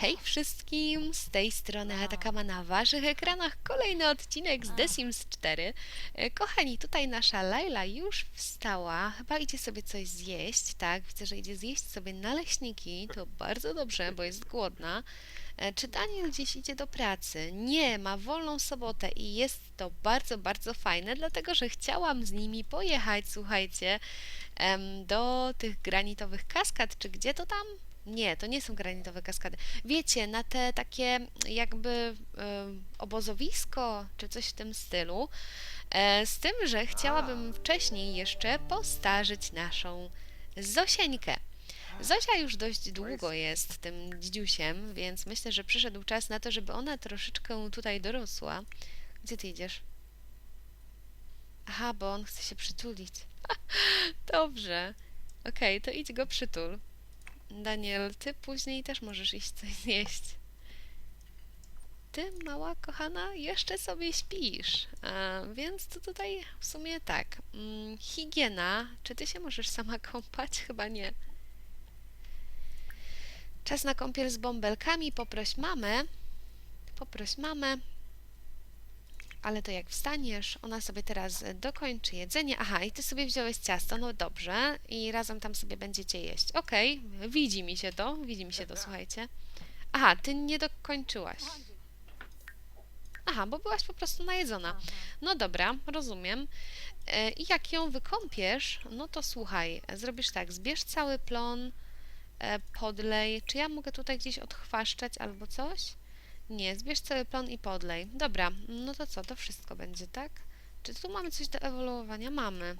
Hej wszystkim, z tej strony Atakama na waszych ekranach kolejny odcinek z The Sims 4. E, Kochani, tutaj nasza Laila już wstała, chyba idzie sobie coś zjeść, tak? Widzę, że idzie zjeść sobie naleśniki, to bardzo dobrze, bo jest głodna. E, Czy Daniel gdzieś idzie do pracy? Nie, ma wolną sobotę i jest to bardzo, bardzo fajne, dlatego że chciałam z nimi pojechać, słuchajcie, do tych granitowych kaskad, czy gdzie to tam? Nie, to nie są granitowe kaskady. Wiecie, na te takie jakby em, obozowisko, czy coś w tym stylu. E, z tym, że chciałabym wcześniej jeszcze postarzyć naszą Zosieńkę. Zosia już dość długo jest tym dzidziusiem, więc myślę, że przyszedł czas na to, żeby ona troszeczkę tutaj dorosła. Gdzie ty idziesz? Aha, bo on chce się przytulić. Dobrze. Okej, to idź go przytul. Daniel, ty później też możesz iść coś zjeść. Ty, mała kochana, jeszcze sobie śpisz. A, więc to tutaj w sumie tak. Mm, higiena. Czy ty się możesz sama kąpać? Chyba nie. Czas na kąpiel z bąbelkami. Poproś mamę. Poproś mamę. Ale to jak wstaniesz, ona sobie teraz dokończy jedzenie. Aha, i ty sobie wziąłeś ciasto, no dobrze. I razem tam sobie będziecie jeść. Okej, widzi mi się to, widzi mi się to, słuchajcie. Aha, ty nie dokończyłaś. Aha, bo byłaś po prostu najedzona. No dobra, rozumiem. E, I jak ją wykąpiesz, no to słuchaj, zrobisz tak, zbierz cały plon, e, podlej. Czy ja mogę tutaj gdzieś odchwaszczać albo coś? Nie, zbierz cały plon i podlej. Dobra, no to co, to wszystko będzie, tak? Czy tu mamy coś do ewoluowania? Mamy.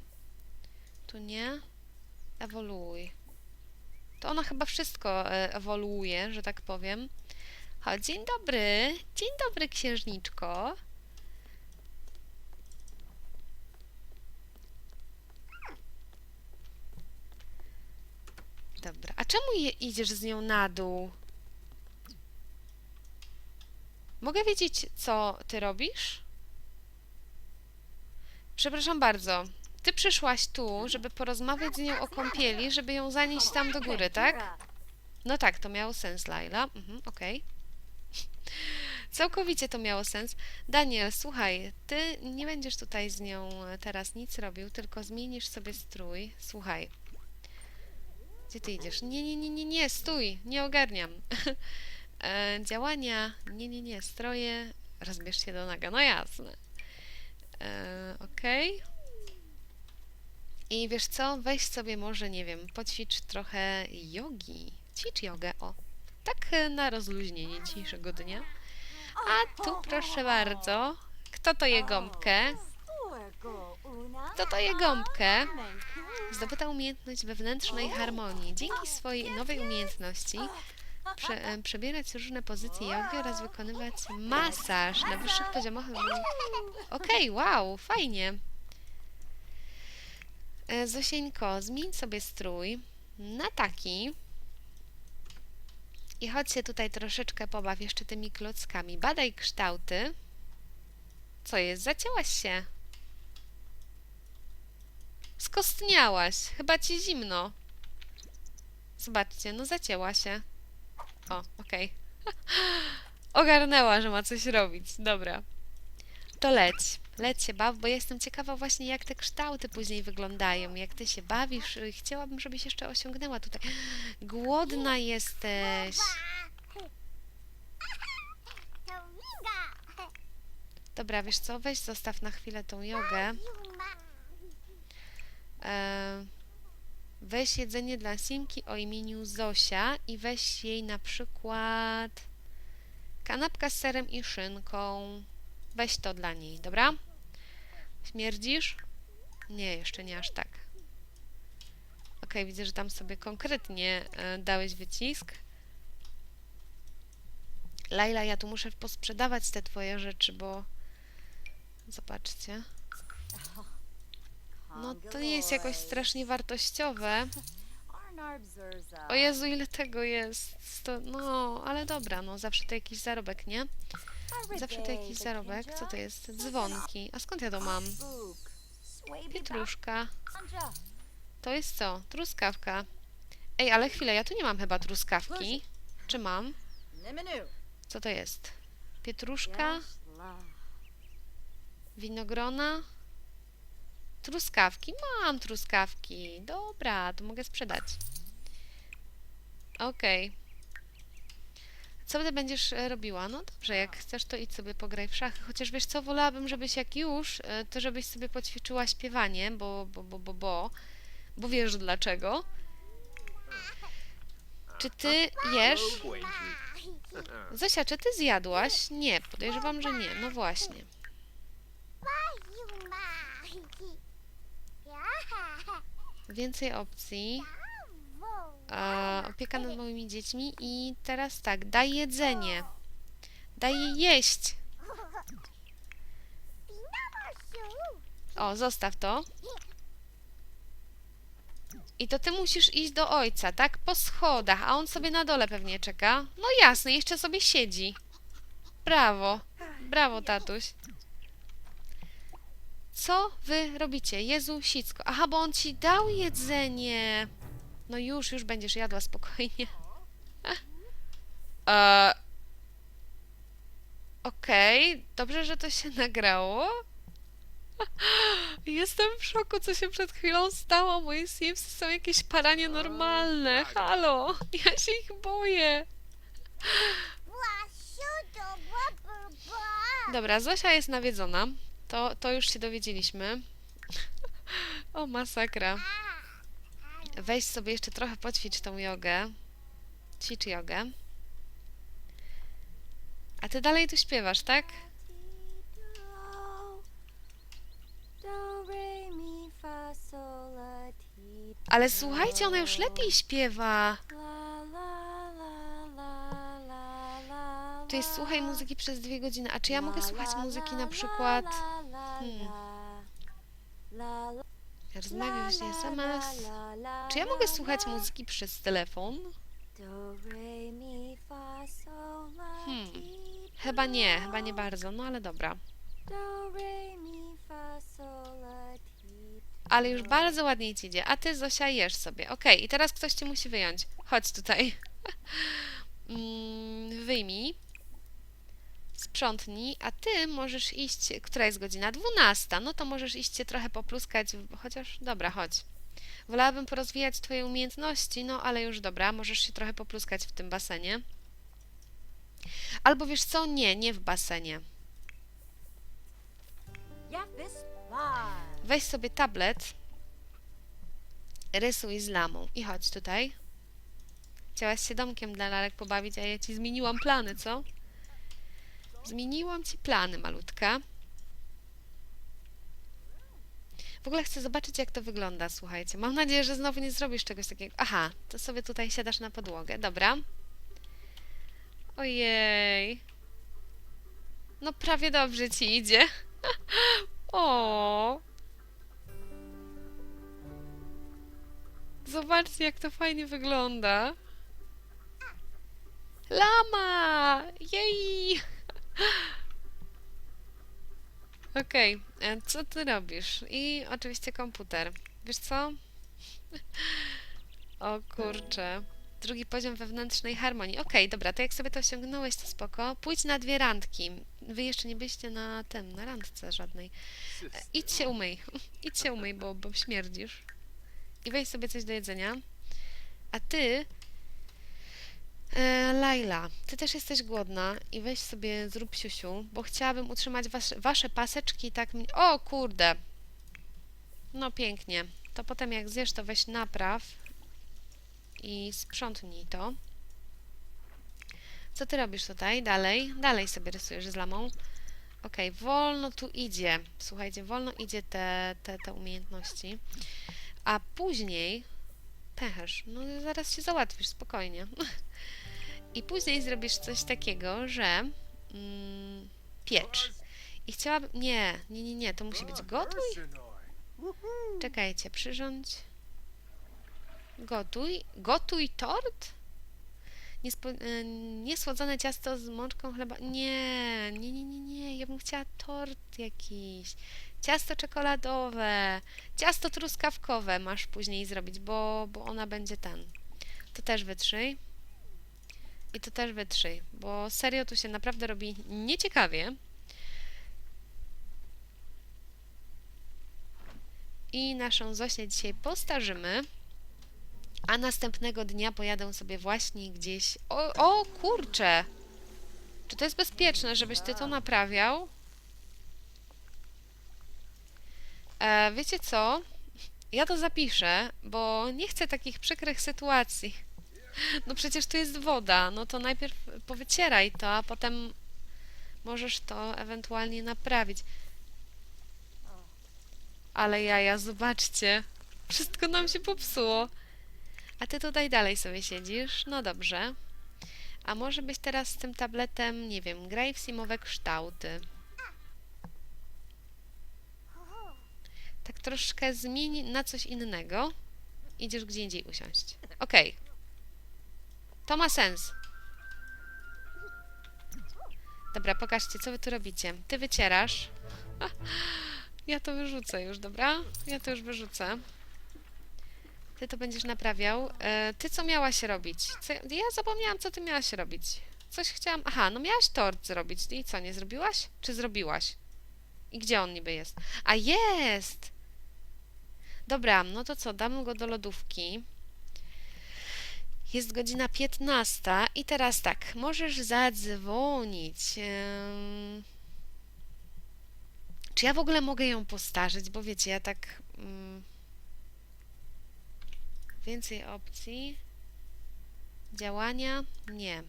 Tu nie? Ewoluuj. To ona chyba wszystko e, ewoluuje, że tak powiem. Chodź, dzień dobry. Dzień dobry, księżniczko. Dobra, a czemu idziesz z nią na dół? Mogę wiedzieć, co ty robisz? Przepraszam bardzo. Ty przyszłaś tu, żeby porozmawiać z nią o kąpieli, żeby ją zanieść tam do góry, tak? No tak, to miało sens, Laila. Mhm, okej. Całkowicie to miało sens. Daniel, słuchaj, ty nie będziesz tutaj z nią teraz nic robił, tylko zmienisz sobie strój. Słuchaj. Gdzie ty idziesz? Nie, nie, nie, nie, nie, stój, nie ogarniam. e, działania, nie, nie, nie, stroje, rozbierz się do naga, no jasne. E, Okej. I wiesz co, weź sobie może, nie wiem, poćwicz trochę jogi. Ćwicz jogę, o. Tak e, na rozluźnienie dzisiejszego dnia. A tu proszę bardzo, kto to je gąbkę? Kto to je gąbkę? Zdobyta umiejętność wewnętrznej harmonii. Dzięki swojej nowej umiejętności prze, e, przebierać różne pozycje jogi oraz wykonywać masaż na wyższych poziomach. Okej, wow, fajnie. E, Zosieńko, zmień sobie strój na taki. I chodź się tutaj troszeczkę pobaw jeszcze tymi klockami. Badaj kształty. Co jest? Zacięłaś się. Skostniałaś. Chyba ci zimno. Zobaczcie, no zacięła się. O, okej. Ogarnęła, że ma coś robić. Dobra. To leć. Leć się baw, bo jestem ciekawa właśnie, jak te kształty później wyglądają. Jak ty się bawisz. Chciałabym, żebyś jeszcze osiągnęła tutaj. Głodna jesteś. Dobra, wiesz co? Weź zostaw na chwilę tą jogę. E, weź jedzenie dla Simki o imieniu Zosia i weź jej na przykład kanapka z serem i szynką. Weź to dla niej, dobra? Śmierdzisz? Nie, jeszcze nie aż tak. Okej, widzę, że tam sobie konkretnie e, dałeś wycisk. Laila, ja tu muszę posprzedawać te twoje rzeczy, bo zobaczcie. No to nie jest jakoś strasznie wartościowe. O Jezu, ile tego jest? Sto... No, ale dobra, no zawsze to jakiś zarobek, nie? Zawsze to jakiś zarobek. Co to jest? Dzwonki. A skąd ja to mam? Pietruszka. To jest co? Truskawka. Ej, ale chwilę, ja tu nie mam chyba truskawki. Czy mam? Co to jest? Pietruszka, winogrona, truskawki. Mam truskawki. Dobra, to mogę sprzedać. Okej. Co ty będziesz e, robiła? No dobrze, jak chcesz, to idź sobie pograj w szachy. Chociaż wiesz co, wolałabym, żebyś jak już, e, to żebyś sobie poćwiczyła śpiewanie, bo, bo, bo, bo, bo, bo wiesz dlaczego. Czy ty jesz? Zosia, czy ty zjadłaś? Nie, podejrzewam, że nie. No właśnie. Więcej opcji. E, opieka nad małymi dziećmi i teraz tak, daj jedzenie. Daj jej jeść. O, zostaw to. I to ty musisz iść do ojca, tak? Po schodach, a on sobie na dole pewnie czeka. No jasne, jeszcze sobie siedzi. Brawo. Brawo, tatuś. Co wy robicie? Jezu, sicko. Aha, bo on ci dał jedzenie. No już, już będziesz jadła spokojnie. E, Okej, dobrze, że to się nagrało. Jestem w szoku, co się przed chwilą stało. Moje Simsy są jakieś paranie normalne. Halo, ja się ich boję. Dobra, Zosia jest nawiedzona. To, to już się dowiedzieliśmy. O, masakra. Weź sobie jeszcze trochę poćwicz tą jogę. Ćwicz jogę. A ty dalej tu śpiewasz, tak? Ale słuchajcie, ona już lepiej śpiewa. To jest słuchaj muzyki przez dwie godziny. A czy ja mogę słuchać muzyki na przykład... Hmm. Rozmawiam się la, la, Czy ja mogę słuchać muzyki przez telefon? Hmm. Chyba nie, chyba nie bardzo. No ale dobra. Ale już bardzo ładnie ci idzie. A ty, Zosia, jesz sobie. Okej, i teraz ktoś cię musi wyjąć. Chodź tutaj. Mm, Wyjmij. Sprzątnij, a ty możesz iść. Która jest godzina? 12. No to możesz iść się trochę popluskać, chociaż dobra, chodź. Wolałabym porozwijać twoje umiejętności, no ale już dobra, możesz się trochę popluskać w tym basenie. Albo wiesz co? Nie, nie w basenie. Weź sobie tablet, rysuj z lamą i chodź tutaj. Chciałaś się domkiem dla lalek pobawić, a ja ci zmieniłam plany, co? Zmieniłam ci plany, malutka. W ogóle chcę zobaczyć, jak to wygląda, słuchajcie. Mam nadzieję, że znowu nie zrobisz czegoś takiego. Aha, to sobie tutaj siadasz na podłogę, dobra. Ojej. No prawie dobrze ci idzie. O. Zobaczcie, jak to fajnie wygląda. Lama! Jej! Okej, e, co ty robisz? I oczywiście komputer. Wiesz co? O kurczę. Drugi poziom wewnętrznej harmonii. Okej, dobra, to jak sobie to osiągnąłeś, to spoko. Pójdź na dwie randki. Wy jeszcze nie byliście na tym, na randce żadnej. E, Idź się umyj. Idź się umyj, bo, bo śmierdzisz. I weź sobie coś do jedzenia. A ty, e, Laila, ty też jesteś głodna i weź sobie zrób siusiu, bo chciałabym utrzymać was, wasze paseczki tak... mi- O kurde! No pięknie. To potem jak zjesz, to weź napraw i sprzątnij to. Co ty robisz tutaj? Dalej? Dalej sobie rysujesz z lamą. Okej, wolno tu idzie. Słuchajcie, wolno idzie te, te, te umiejętności. A później pęcherz, no zaraz się załatwisz, spokojnie. I później zrobisz coś takiego, że mm, piecz. I chciałabym... Nie, nie, nie, nie, to musi być gotuj. Czekajcie, przyrządź. Gotuj. Gotuj tort? Niespo, e, niesłodzone ciasto z mączką chleba. Nie, nie, nie, nie, nie. Ja bym chciała tort jakiś. Ciasto czekoladowe. Ciasto truskawkowe masz później zrobić, bo, bo ona będzie ten. To też wytrzyj. I to też wytrzyj, bo serio tu się naprawdę robi nieciekawie. I naszą Zosię dzisiaj postarzymy. A następnego dnia pojadę sobie właśnie gdzieś. O, o kurczę! Czy to jest bezpieczne, żebyś ty to naprawiał? E, wiecie co? Ja to zapiszę, bo nie chcę takich przykrych sytuacji. No przecież tu jest woda, no to najpierw powycieraj to, a potem możesz to ewentualnie naprawić. Ale jaja, zobaczcie. Wszystko nam się popsuło. A ty tutaj dalej sobie siedzisz? No dobrze. A może byś teraz z tym tabletem, nie wiem, graj w simowe kształty. Tak troszkę zmień na coś innego. Idziesz gdzie indziej usiąść. Okej. To ma sens. Dobra, pokażcie, co wy tu robicie. Ty wycierasz. Ja to wyrzucę już, dobra? Ja to już wyrzucę. Ty to będziesz naprawiał. E, ty co miałaś robić? Co, ja zapomniałam, co ty miałaś robić. Coś chciałam... Aha, no miałaś tort zrobić. I co, nie zrobiłaś? Czy zrobiłaś? I gdzie on niby jest? A jest! Dobra, no to co, damy go do lodówki. Jest godzina 15 i teraz tak, możesz zadzwonić. Czy ja w ogóle mogę ją postarzyć? Bo wiecie, ja tak... Mm, więcej opcji. Działania? Nie.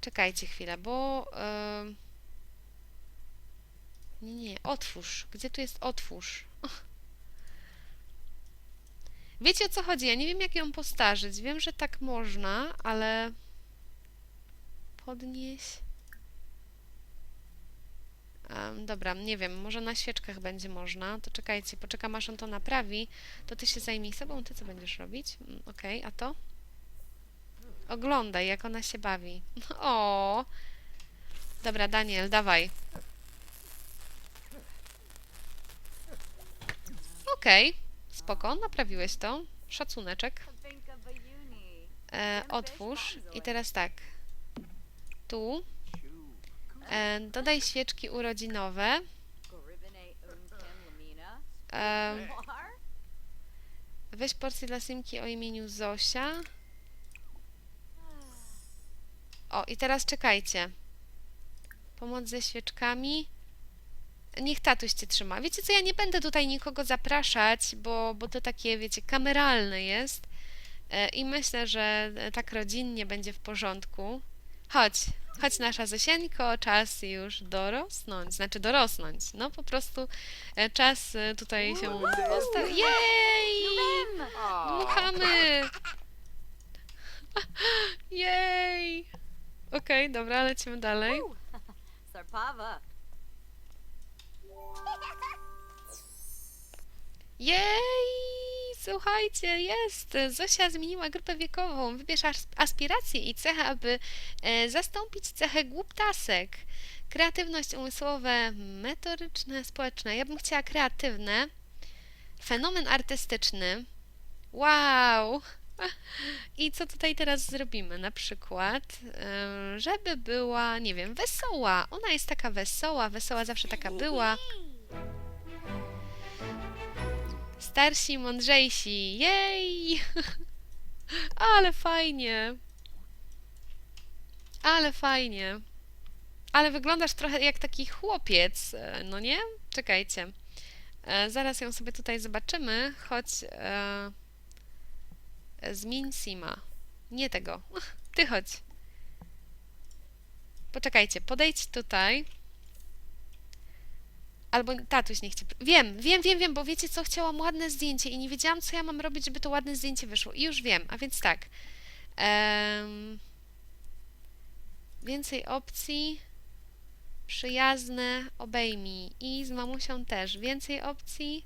Czekajcie chwilę, bo... ym, nie, nie, otwórz. Gdzie tu jest otwórz? Wiecie o co chodzi? Ja nie wiem, jak ją postarzyć. Wiem, że tak można, ale. Podnieś. Em, dobra, nie wiem, może na świeczkach będzie można. To czekajcie, poczekam aż on to naprawi. To ty się zajmij sobą, ty co będziesz robić? Mm, Okej, a to? Oglądaj, jak ona się bawi. O. Dobra, Daniel, dawaj. Okej, spoko, naprawiłeś to. Szacuneczek. E, otwórz. I teraz tak. Tu. E, dodaj świeczki urodzinowe. E, weź porcję dla Simki o imieniu Zosia. O, i teraz czekajcie. Pomoc ze świeczkami. Niech tatuś cię trzyma. Wiecie co, ja nie będę tutaj nikogo zapraszać, bo, bo to takie, wiecie, kameralne jest. E, I myślę, że e, tak rodzinnie będzie w porządku. Chodź, chodź nasza Zosieńko, czas już dorosnąć, znaczy dorosnąć. No po prostu e, czas tutaj się postawić. Jej! Dmuchamy! Jej! Okej, dobra, lecimy dalej. Sarpava. Jej! Słuchajcie, jest! Zosia zmieniła grupę wiekową. Wybierz as- aspiracje i cechę, aby e, zastąpić cechę głuptasek. Kreatywność umysłowe, metoryczne, społeczne. Ja bym chciała kreatywne. Fenomen artystyczny. Wow! I co tutaj teraz zrobimy? Na przykład, e, żeby była, nie wiem, wesoła. Ona jest taka wesoła, wesoła zawsze taka była. Starsi, mądrzejsi. Jej! Ale fajnie. Ale fajnie. Ale wyglądasz trochę jak taki chłopiec, e, no nie? Czekajcie. E, zaraz ją sobie tutaj zobaczymy, choć e, zmień Sima. Nie tego. Ty chodź. Poczekajcie, podejdź tutaj. Albo tatuś niech cię... Wiem, wiem, wiem, wiem, bo wiecie co? Chciałam ładne zdjęcie i nie wiedziałam, co ja mam robić, żeby to ładne zdjęcie wyszło. I już wiem, a więc tak. Em, więcej opcji. Przyjazne, obejmij. I z mamusią też. Więcej opcji.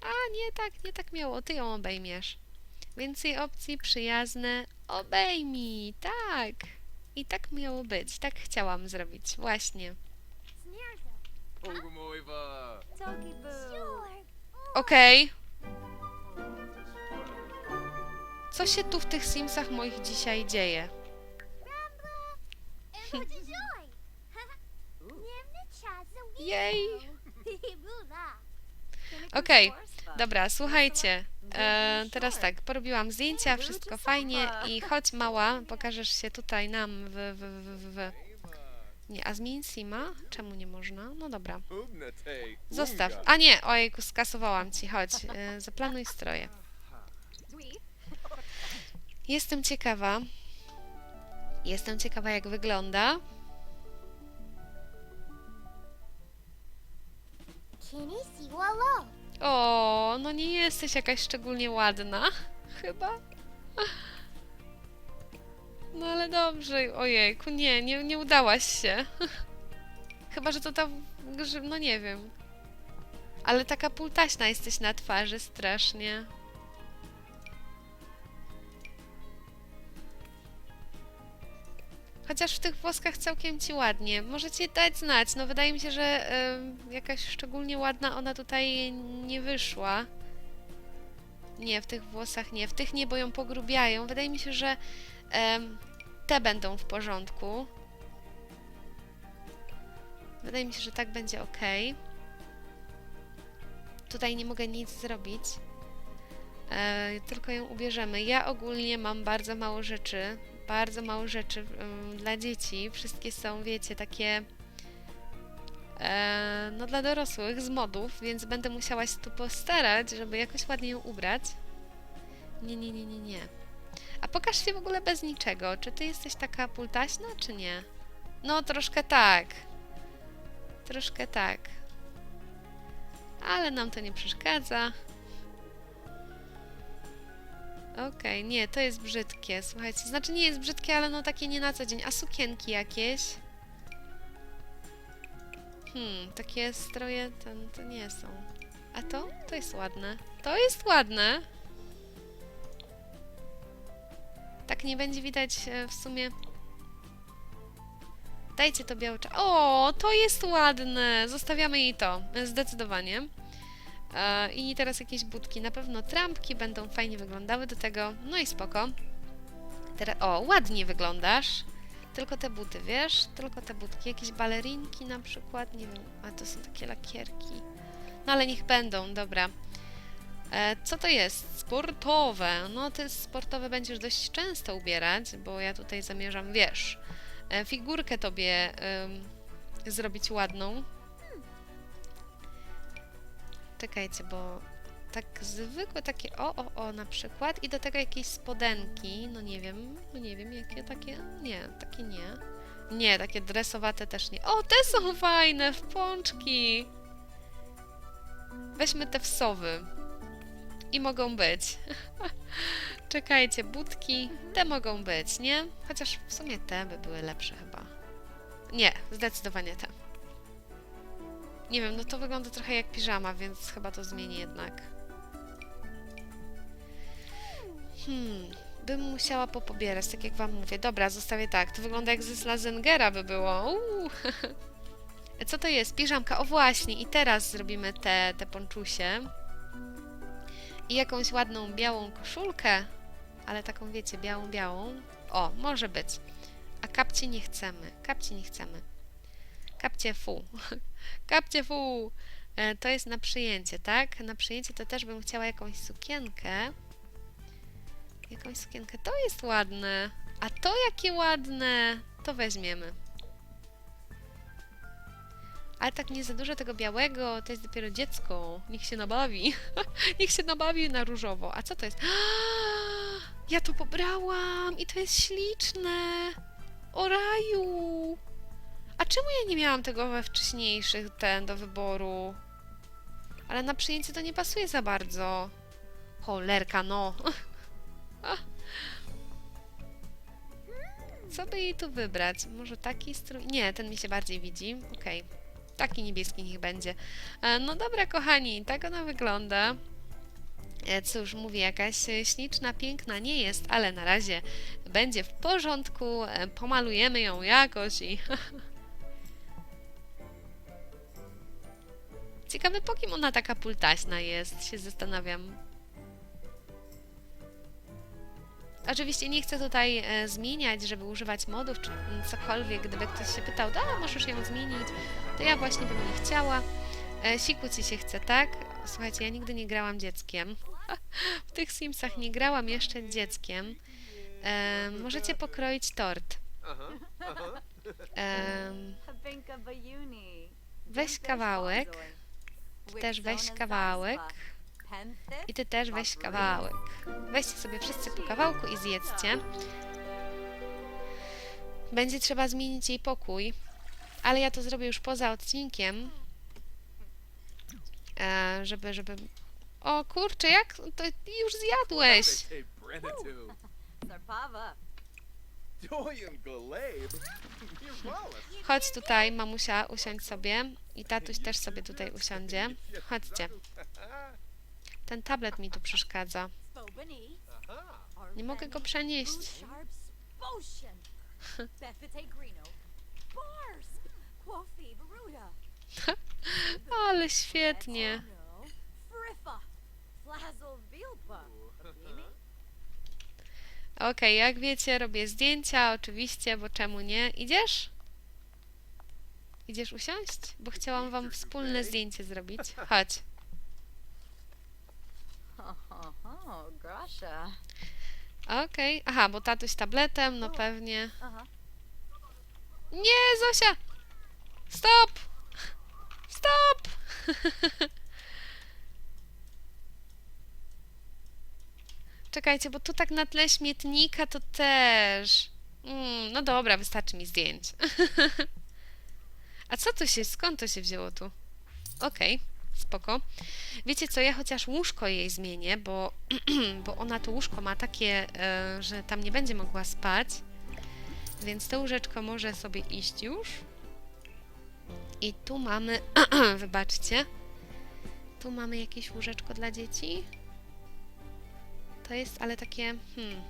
A, nie tak, nie tak miało. Ty ją obejmiesz. Więcej opcji, przyjazne, obejmij. Tak. I tak miało być. Tak chciałam zrobić. Właśnie. Boo. Okej. Co Co się tu w tych Simsach moich dzisiaj dzieje? Jej! Okej, dobra, słuchajcie. E, teraz tak, porobiłam zdjęcia, wszystko fajnie i chodź mała, pokażesz się tutaj nam w... w, w, w, w. Nie, a zmień Sima? Czemu nie można? No dobra. Zostaw. A nie, ojejku, skasowałam ci, chodź. E, zaplanuj stroje. Jestem ciekawa. Jestem ciekawa, jak wygląda. O, no nie jesteś jakaś szczególnie ładna, chyba. No ale dobrze, ojejku, nie, nie, nie udałaś się. Chyba, że to ta, no nie wiem. Ale taka pultaśna jesteś na twarzy strasznie. Chociaż w tych włoskach całkiem ci ładnie. Możecie dać znać. No wydaje mi się, że em, jakaś szczególnie ładna ona tutaj nie wyszła. Nie, w tych włosach nie. W tych nie, bo ją pogrubiają. Wydaje mi się, że te będą w porządku. Wydaje mi się, że tak będzie ok. Tutaj nie mogę nic zrobić. E, tylko ją ubierzemy. Ja ogólnie mam bardzo mało rzeczy. Bardzo mało rzeczy dla dzieci. Wszystkie są, wiecie, takie e, no dla dorosłych z modów, więc będę musiała się tu postarać, żeby jakoś ładnie ją ubrać. Nie, nie, nie, nie, nie. A pokaż się w ogóle bez niczego. Czy ty jesteś taka pultaśna, czy nie? No, troszkę tak. Troszkę tak. Ale nam to nie przeszkadza. Okej, nie, to jest brzydkie. Słuchajcie, znaczy nie jest brzydkie, ale no takie nie na co dzień. A sukienki jakieś? Hmm, takie stroje to, to nie są. A to? To jest ładne. To jest ładne. Nie będzie widać e, w sumie. Dajcie to białe. O, to jest ładne. Zostawiamy jej to. Zdecydowanie. E, I teraz jakieś budki. Na pewno trampki będą fajnie wyglądały do tego. No i spoko. Teraz, o, ładnie wyglądasz. Tylko te buty, wiesz? Tylko te butki. Jakieś balerinki na przykład. Nie wiem. A to są takie lakierki. No ale niech będą, dobra. E, co to jest? Sportowe. No te sportowe będziesz dość często ubierać, bo ja tutaj zamierzam, wiesz, e, figurkę tobie zrobić ładną. Czekajcie, bo tak zwykłe takie o, o, o na przykład i do tego jakieś spodenki, no nie wiem, no nie wiem, jakie takie, nie, takie nie. Nie, takie dresowate też nie. O, te są fajne, w pączki. Weźmy te wsowy. I mogą być. Czekajcie, budki, te mogą być, nie? Chociaż w sumie te by były lepsze chyba. Nie, zdecydowanie te. Nie wiem, no to wygląda trochę jak piżama, więc chyba to zmieni jednak. Hmm, bym musiała popobierać, tak jak wam mówię. Dobra, zostawię tak. To wygląda jak ze Slazengera by było. Uuu. Co to jest? Piżamka. O właśnie, i teraz zrobimy te, te ponczusie. I jakąś ładną białą koszulkę. Ale taką, wiecie, białą, białą. O, może być. A kapci nie chcemy. Kapci nie chcemy. Kapcie fu. Kapcie fu. E, to jest na przyjęcie, tak? Na przyjęcie to też bym chciała jakąś sukienkę. Jakąś sukienkę. To jest ładne. A to jakie ładne. To weźmiemy. Ale tak nie za dużo tego białego, to jest dopiero dziecko. Niech się nabawi. Niech się nabawi na różowo. A co to jest? Ja to pobrałam i to jest śliczne. O raju. A czemu ja nie miałam tego we wcześniejszych ten do wyboru? Ale na przyjęcie to nie pasuje za bardzo. Cholerka, no. Co by jej tu wybrać? Może taki strój? Nie, ten mi się bardziej widzi. Okej. Taki niebieski niech będzie. E, No dobra, kochani, tak ona wygląda. E, Cóż, mówię, jakaś śliczna, piękna nie jest, ale na razie będzie w porządku. e, Pomalujemy ją jakoś i... Ciekawe, po kim ona taka pultaśna jest, się zastanawiam. Oczywiście nie chcę tutaj e, zmieniać, żeby używać modów czy cokolwiek. Gdyby ktoś się pytał, da, możesz ją zmienić, to ja właśnie bym nie chciała. E, siku ci się chce, tak? Słuchajcie, ja nigdy nie grałam dzieckiem. W tych Simsach nie grałam jeszcze dzieckiem. E, możecie pokroić tort. Bayuni. weź kawałek. Też weź kawałek. I ty też weź kawałek. Weźcie sobie wszyscy po kawałku i zjedzcie. Będzie trzeba zmienić jej pokój, ale ja to zrobię już poza odcinkiem. E, żeby, żeby... O kurczę, jak? To już zjadłeś! Chodź tutaj, mamusia, usiądź sobie. I tatuś też sobie tutaj usiądzie. Chodźcie. Ten tablet mi tu przeszkadza. Nie mogę go przenieść. Ale świetnie. Okej, jak wiecie, robię zdjęcia, oczywiście, bo czemu nie? Idziesz? Idziesz usiąść? Bo chciałam wam wspólne zdjęcie zrobić. Chodź. Grasha. Okej. Aha, bo tatuś tabletem, no pewnie. Aha. Nie, Zosia! Stop! Stop! Czekajcie, bo tu tak na tle śmietnika to też. Mm, no dobra, wystarczy mi zdjęć. A co to się, skąd to się wzięło tu? Okej, spoko. Wiecie co, ja chociaż łóżko jej zmienię, bo, bo ona to łóżko ma takie, e, że tam nie będzie mogła spać. Więc to łóżeczko może sobie iść już. I tu mamy, wybaczcie, tu mamy jakieś łóżeczko dla dzieci. To jest ale takie, hmm.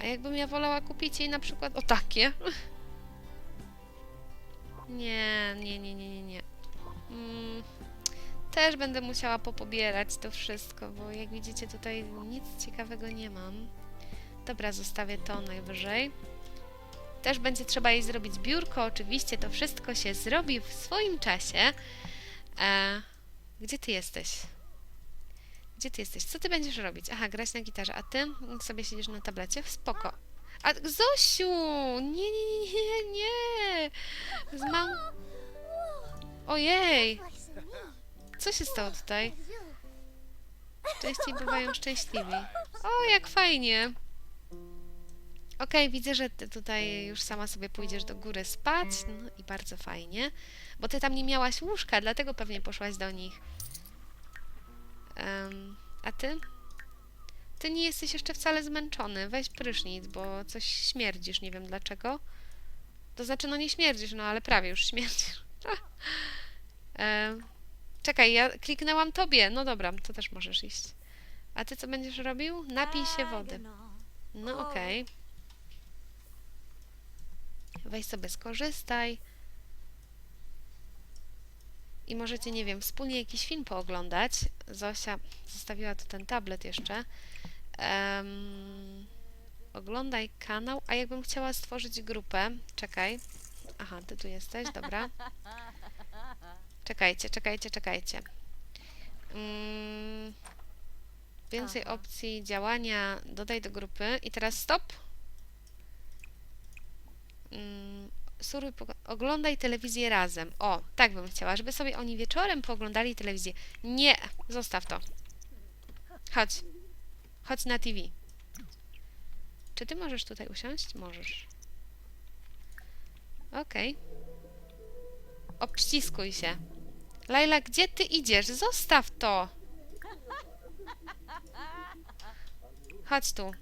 A jakbym ja wolała kupić jej na przykład o takie? Nie, nie, nie, nie, nie, nie. Mm, też będę musiała popobierać to wszystko, bo jak widzicie tutaj nic ciekawego nie mam. Dobra, zostawię to najwyżej. Też będzie trzeba jej zrobić biurko, oczywiście to wszystko się zrobi w swoim czasie. E, gdzie ty jesteś? Gdzie ty jesteś? Co ty będziesz robić? Aha, grać na gitarze, a ty sobie siedzisz na tablecie? Spoko. A Zosiu! Nie, nie, nie, nie, nie! Ojej! Co się stało tutaj? Częściej bywają szczęśliwi. O, jak fajnie! Okej, widzę, że ty tutaj już sama sobie pójdziesz do góry spać. No i bardzo fajnie. Bo ty tam nie miałaś łóżka, dlatego pewnie poszłaś do nich. Em, a ty? Ty nie jesteś jeszcze wcale zmęczony. Weź prysznic, bo coś śmierdzisz, nie wiem dlaczego. To znaczy, no nie śmierdzisz, no ale prawie już śmierdzisz. Em, czekaj, ja kliknęłam tobie. No dobra, to też możesz iść. A ty co będziesz robił? Napij się wody. No okej. Weź sobie skorzystaj. I możecie, nie wiem, wspólnie jakiś film pooglądać. Zosia zostawiła tu ten tablet jeszcze. Em, oglądaj kanał, a jakbym chciała stworzyć grupę, czekaj. Aha, ty tu jesteś, dobra. Czekajcie, czekajcie, czekajcie. Mm, więcej Aha. opcji działania, dodaj do grupy. I teraz stop. Mm, Suruj, oglądaj telewizję razem. O, tak bym chciała, żeby sobie oni wieczorem pooglądali telewizję. Nie, zostaw to. Chodź. Chodź na TV. Czy ty możesz tutaj usiąść? Możesz. Okej. Obściskuj się. Laila, gdzie ty idziesz? Zostaw to! Chodź tu.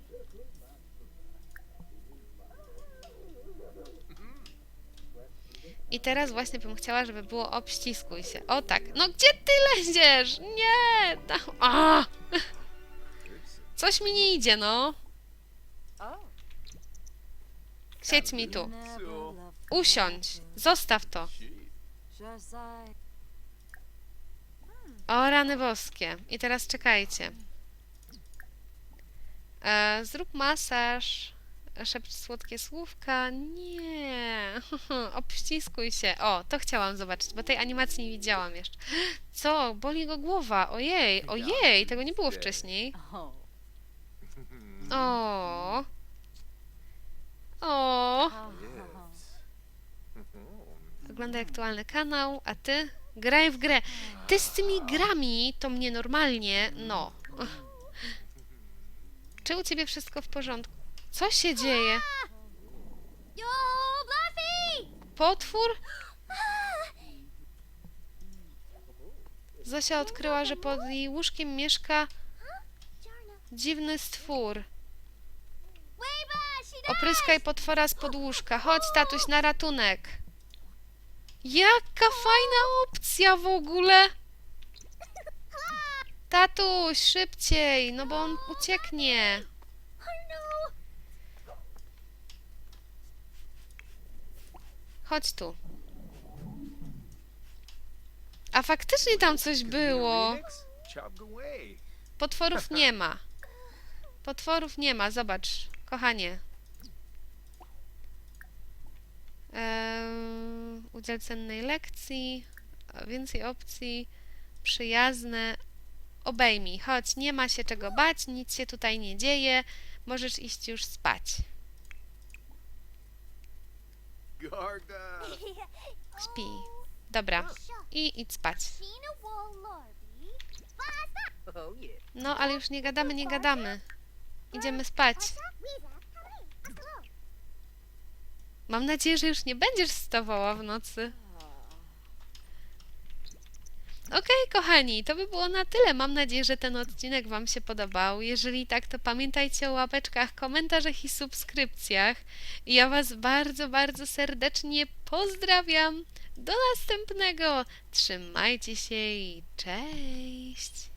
I teraz właśnie bym chciała, żeby było obściskuj się. O tak. No gdzie ty leziesz? Nie! Tam. A! Coś mi nie idzie, no. Siedź mi tu. Usiądź. Zostaw to. O rany boskie. I teraz czekajcie. E, zrób masaż. Szepcz słodkie słówka. Nie. Obściskuj się. O, to chciałam zobaczyć, bo tej animacji nie widziałam jeszcze. Co? Boli go głowa. Ojej, ojej, tego nie było wcześniej. O. O. Oglądaj aktualny kanał, a ty? Graj w grę. Ty z tymi grami to mnie normalnie, no. Czy u ciebie wszystko w porządku? Co się dzieje? Potwór? Zosia odkryła, że pod jej łóżkiem mieszka dziwny stwór. Opryskaj potwora z podłóżka. Chodź, tatuś, na ratunek. Jaka fajna opcja w ogóle. Tatuś, szybciej, no bo on ucieknie. Chodź tu. A faktycznie tam coś było. Potworów nie ma. Potworów nie ma, zobacz, kochanie. Udziel cennej lekcji, więcej opcji, przyjazne. Obejmij, chodź, nie ma się czego bać, nic się tutaj nie dzieje, możesz iść już spać. Śpi. Dobra, i idź spać. Oh. No, ale już nie gadamy, nie gadamy. Idziemy spać. Mam nadzieję, że już nie będziesz wstawała w nocy. Okej, kochani, to by było na tyle. Mam nadzieję, że ten odcinek Wam się podobał. Jeżeli tak, to pamiętajcie o łapeczkach, komentarzach i subskrypcjach. Ja Was bardzo, bardzo serdecznie pozdrawiam. Do następnego. Trzymajcie się i cześć.